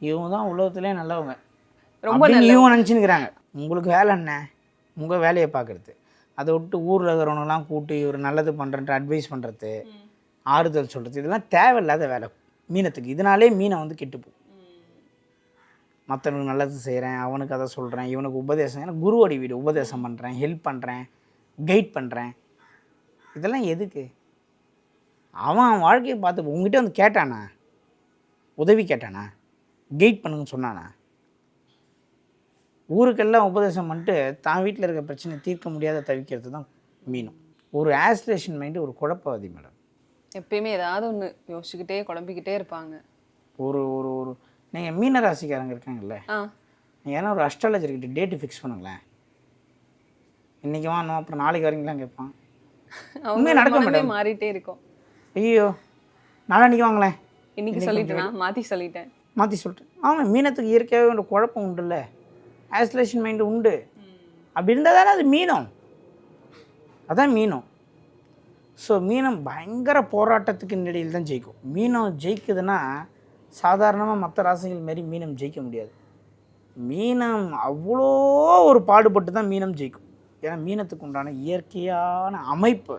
இவங்க தான் உலகத்திலே நல்லவங்க. ரொம்ப இவங்க நினச்சினுக்கிறாங்க உங்களுக்கு வேலை என்ன? உங்கள் வேலையை பார்க்குறது. அதை விட்டு ஊரில் இருக்கிறவங்கலாம் கூட்டி இவர் நல்லது பண்ணுறன்ட்டு அட்வைஸ் பண்ணுறது ஆறுதல் சொல்கிறது இதெல்லாம் தேவையில்லாத வேலை. மீனத்துக்கு. இதனாலே மீனை வந்து கெட்டு போகும். மற்றவனுக்கு நல்லது செய்கிறேன் அவனுக்கு அதை சொல்கிறேன் இவனுக்கு உபதேசம் ஏன்னா குருவடி வீடு உபதேசம் பண்ணுறேன் ஹெல்ப் பண்ணுறேன் கைட் பண்ணுறேன் இதெல்லாம் எதுக்கு? அவன் அவன் வாழ்க்கையை பார்த்து உங்ககிட்ட வந்து கேட்டானா? உதவி கேட்டானா? கைட் பண்ணுங்கன்னு சொன்னானா? ஊருக்கெல்லாம் உபதேசம் பண்ணிட்டு தான் வீட்டில் இருக்க பிரச்சனை தீர்க்க முடியாத தவிக்கிறது தான் மீனும். ஒரு ஆஸ்பிரேஷன் மைண்டு ஒரு குழப்பவாதி மேடம். எப்பயுமே ஏதாவது ஒண்ணு யோசிச்சுக்கிட்டே குழம்பிக்கிட்டே இருப்பாங்க. ஒரு ஒரு ஒரு நீங்கள் மீன ராசிக்காரங்க இருக்காங்கல்ல ஏன்னா ஒரு அஸ்ட்ராலஜர் கிட்ட டேட்டு ஃபிக்ஸ் பண்ணுங்களேன். இன்றைக்கி வாணும் அப்புறம் நாளைக்கு வரீங்களாம் கேட்பான். அவங்க உண்மையா நடக்க மேடம். மாறிட்டே இருக்கும். ஐயோ நாளான்னைக்கு வாங்களேன். இன்னைக்கு சொல்லிட்டேனா? மாத்தி சொல்லிட்டேன். மாற்றி சொல்லிட்டேன் ஆமாம் மீனத்துக்கு இயற்கையாகவே ஒரு குழப்பம் உண்டுல்ல. ஐசோலேஷன் மைண்டு உண்டு. அப்படி இருந்தால் தானே அது மீனம். அதான் மீனம். ஸோ மீனம் பயங்கர போராட்டத்துக்கு நிலையில் தான் ஜெயிக்கும். மீனம் ஜெயிக்குதுன்னா சாதாரணமாக மற்ற ராசிகள் மாரி மீனம் ஜெயிக்க முடியாது. மீனம் அவ்வளோ ஒரு பாடுபட்டு தான் மீனம் ஜெயிக்கும். ஏன்னா மீனத்துக்கு உண்டான இயற்கையான அமைப்பு.